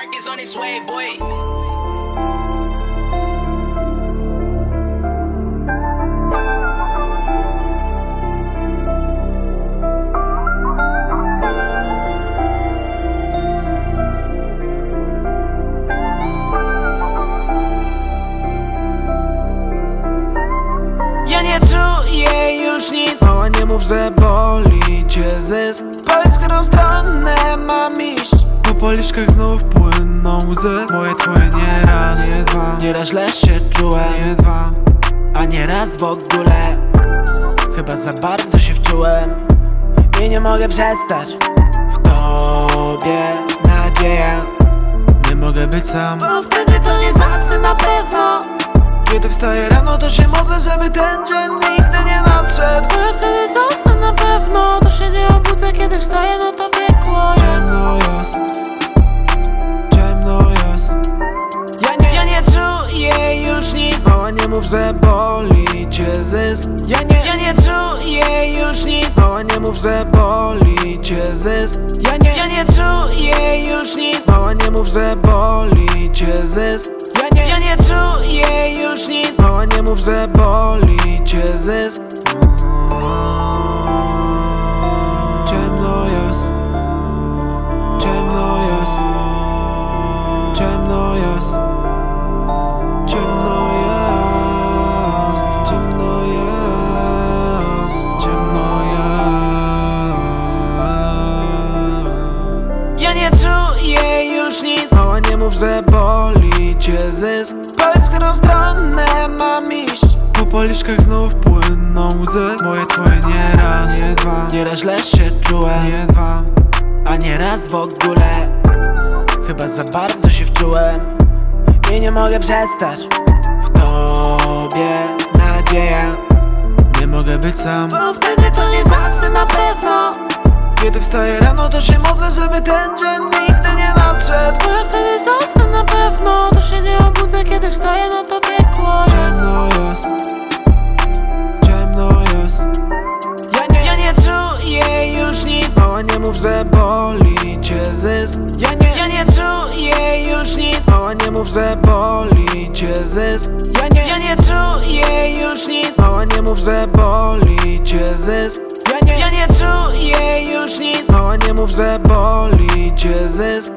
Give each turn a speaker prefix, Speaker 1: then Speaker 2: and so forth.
Speaker 1: Marcus on his way, boy.
Speaker 2: Nie czuję już nic. Mała nie mów, że boli cię zysk. Powiedz, którą stronę policzkach znów płyną łzy. Moje twoje nie raz, nie dwa Nieraz źle się czułem, nie dwa A nie raz w ogóle. Chyba za bardzo się wczułem. I nie mogę przestać. W tobie nadzieja. Nie mogę być sam. Bo wtedy to nie zasnę na pewno. Kiedy wstaję rano, to się modlę, żeby ten dzień nigdy nie nadszedł mów, że boli cię zysk. Ja nie, ja nie czuję już nic. Mała nie mów, że boli cię zysk. Ja nie, ja nie czuję już nic. Mała nie mów, że boli cię zysk. Ja nie, ja nie czuję już nic. Mała nie mów, że boli cię zysk mów, że cię zysk. Powiedz, w którą stronę mam iść Po policzkach znów płyną łzy. Moje twoje nie raz, nie dwa. Nieraz źle się czułem, nie dwa. A nie raz w ogóle. Chyba za bardzo się wczułem. I nie mogę przestać. W tobie nadzieja. Nie mogę być sam.
Speaker 3: Bo wtedy to nie zasnę na pewno
Speaker 2: Kiedy wstaję rano to się modlę, żeby ten dzień nigdy nie nadszedł.
Speaker 3: Bo ja wtedy zostanę na pewno To się nie obudzę, kiedy wstaję, no to piekło jest.
Speaker 2: Ciemno jest. Ciemno jest. Ja nie, ja nie czuję już nic. Mała nie mów, że boli cię zysk. Ja nie, ja nie czuję już nic. Mała nie mów, że boli cię zysk. Ja nie, ja nie czuję już nic. Mała nie mów, że boli cię zysk ja nie czuję już nic. Mała nie mów, że boli cię zysk